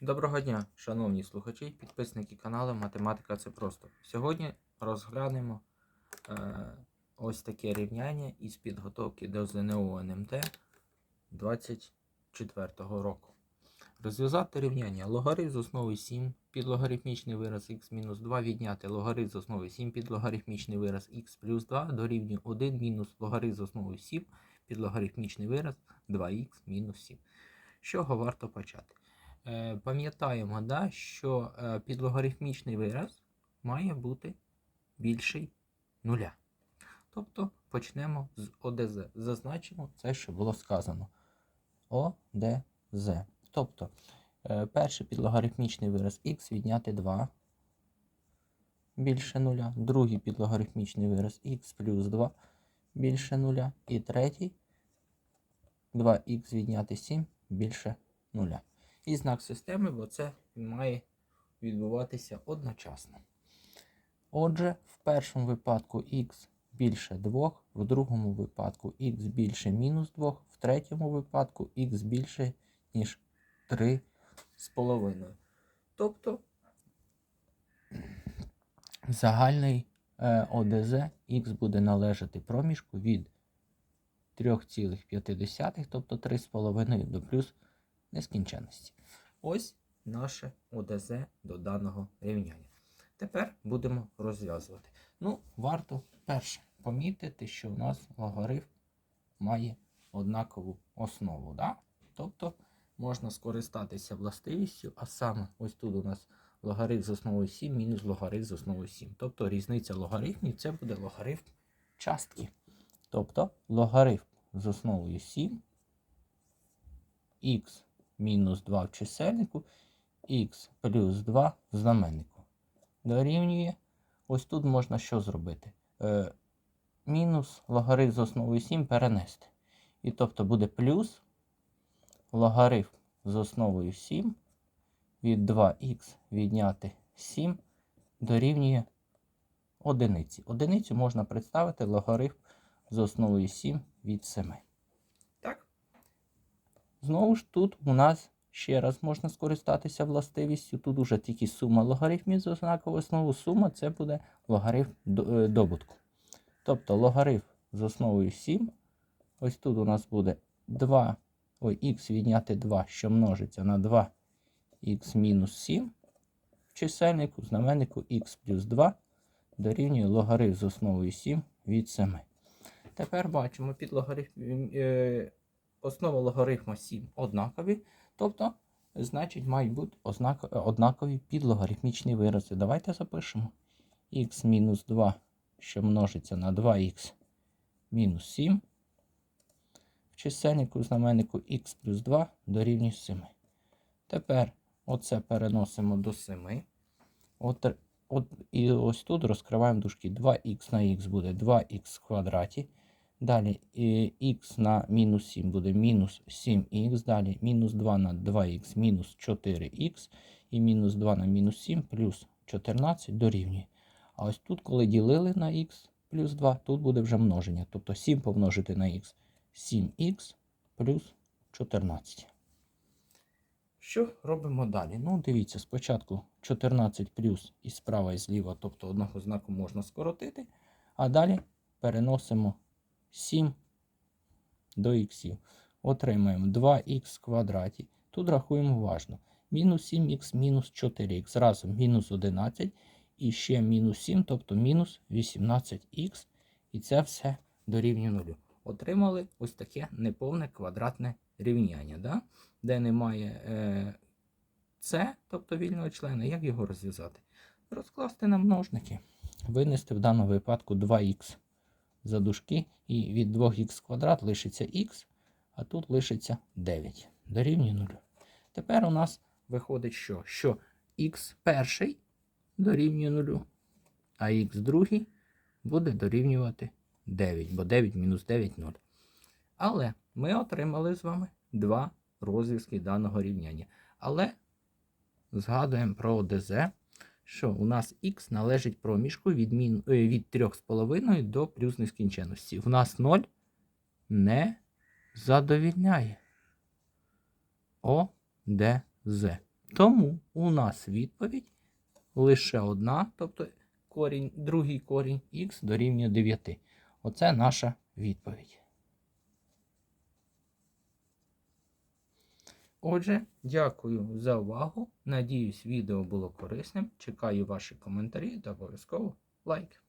Доброго дня, шановні слухачі, і підписники каналу Математика це просто. Сьогодні розглянемо е, ось таке рівняння із підготовки до ЗНО НМТ 24 року. Розв'язати рівняння логарифм з основи 7 під логарифмічний вираз х мінус 2 відняти логарифм з основи 7 під логарифмічний вираз х плюс 2 дорівнює 1 мінус логарифм з основи 7 під логарифмічний вираз 2х мінус 7. З чого варто почати? Е, пам'ятаємо, да, що е, підлогарифмічний вираз має бути більший нуля. Тобто почнемо з ОДЗ. Зазначимо це, що було сказано. ОДЗ. Тобто е, перший підлогарифмічний вираз х відняти 2 більше нуля, другий підлогарифмічний вираз х плюс 2 більше нуля, і третій 2х відняти 7 більше нуля і знак системи, бо це має відбуватися одночасно. Отже, в першому випадку х більше 2, в другому випадку х більше мінус 2, в третьому випадку х більше, ніж 3 з половиною. Тобто загальний е, ОДЗ х буде належати проміжку від 3,5, тобто 3,5 до плюс нескінченності. Ось наше ОДЗ до даного рівняння. Тепер будемо розв'язувати. Ну, варто перше помітити, що у нас логарифм має однакову основу. Да? Тобто можна скористатися властивістю, а саме ось тут у нас логарифм з основою 7 мінус логарифм з основою 7. Тобто різниця логарифмів це буде логарифм частки. Тобто логарифм з основою 7 х мінус 2 в чисельнику, х плюс 2 в знаменнику. Дорівнює. Ось тут можна що зробити? Е, Мінус логарифм з основою 7 перенести. І тобто буде плюс логарифм з основою 7 від 2х відняти 7 дорівнює одиниці. Одиницю можна представити логарифм з основою 7 від 7. Знову ж тут у нас ще раз можна скористатися властивістю. Тут уже тільки сума логарифмів з ознаковою основу. Сума це буде логарифм е, добутку. Тобто логарифм з основою 7. Ось тут у нас буде 2, ой, х відняти 2, що множиться на 2х мінус 7 в чисельнику, знаменнику х плюс 2 дорівнює логарифм з основою 7 від 7. Тепер бачимо під логарифм, основа логарифма 7 однакові, тобто, значить, мають бути однакові підлогарифмічні вирази. Давайте запишемо мінус 2, що множиться на 2х мінус 7. В чисельнику знаменнику х плюс 2 дорівнює 7. Тепер оце переносимо до 7. От, от, і ось тут розкриваємо дужки. 2х на х буде 2х в квадраті. Далі е, х на мінус 7 буде мінус 7х. Далі мінус 2 на 2х мінус 4х. І мінус 2 на мінус 7 плюс 14 дорівнює. А ось тут, коли ділили на х плюс 2, тут буде вже множення. Тобто 7 помножити на х 7х плюс 14. Що робимо далі? Ну, дивіться, спочатку 14 плюс і справа і зліва, тобто одного знаку можна скоротити, а далі переносимо 7 до х. Отримаємо 2х в квадраті. Тут рахуємо уважно. Мінус 7х мінус 4х. Разом мінус 11 і ще мінус 7, тобто мінус 18х. І це все дорівнює нулю. Отримали ось таке неповне квадратне рівняння, да? де немає е, С, тобто вільного члена. Як його розв'язати? Розкласти на множники. Винести в даному випадку 2х за дужки, і від 2х квадрат лишиться х, а тут лишиться 9. Дорівнює 0. Тепер у нас виходить, що що х перший дорівнює 0, а х другий буде дорівнювати 9, бо 9 мінус 9 0. Але ми отримали з вами два розв'язки даного рівняння. Але згадуємо про ОДЗ, що у нас х належить проміжку від, мін... е, від 3,5 до плюс нескінченності. В нас 0 не задовільняє. ОДЗ. Тому у нас відповідь лише одна, тобто корінь, другий корінь х дорівнює 9. Оце наша відповідь. Отже, дякую за увагу. Надіюсь, відео було корисним. Чекаю ваші коментарі та обов'язково лайк.